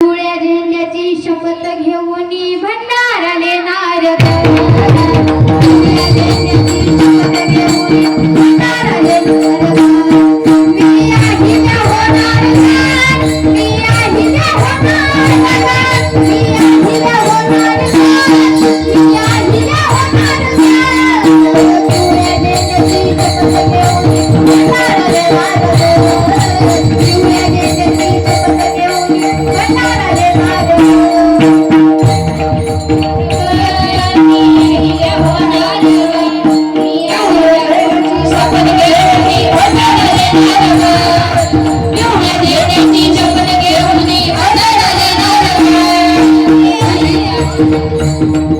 पिवळ्या झेंड्याची शपथ घेऊन भंडाराले नारद. Thank you.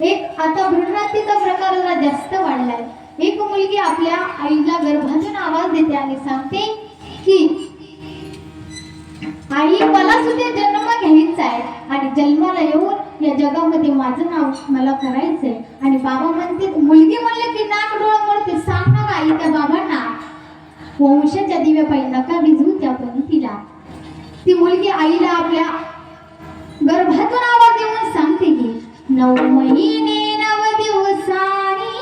एक आता भ्रूणहत्येचा प्रकार जरा जास्त वाढलाय. एक मुलगी आपल्या आईला गर्भातून आवाज देते आणि सांगते की आई मला सुद्धा जन्म घ्यायचा आहे आणि जन्माला येऊन या जगामध्ये माझं नाव मला करायचंय. आणि बाबा म्हणते मुलगी म्हणले की नाक डोळा मोडते सांग ना आई त्या बाबांना. वंशाच्या दिव्यापायी नका भिजवू त्या तिला ती मुलगी आईला आपल्या गर्भातून आवाज देऊन सांगते की नऊ महिने नव दिवसानी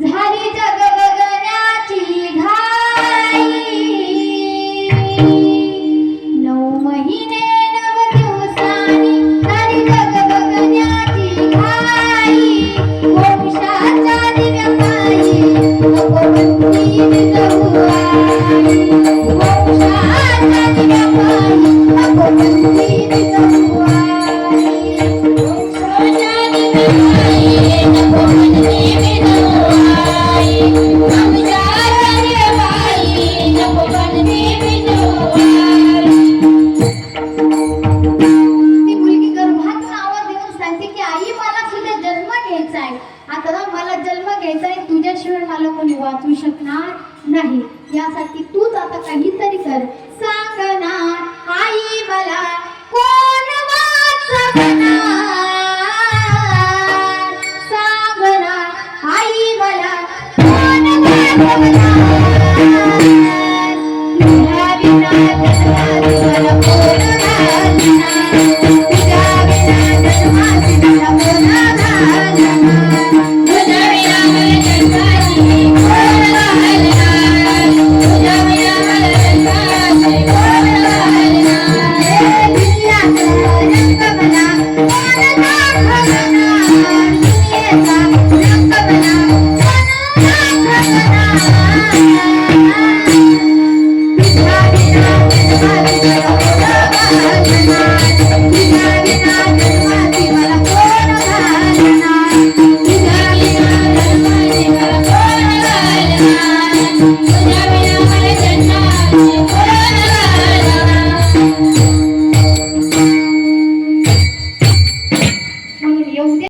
झाली जग बघण्याची घाई. नऊ महिने तुझ्याशिवाय कोणी वाचू शकणार नाही. यासाठी तूच आता काहीतरी कर. सांगणार आई मला कोण सांगणार आई मला कोण वाचवणार?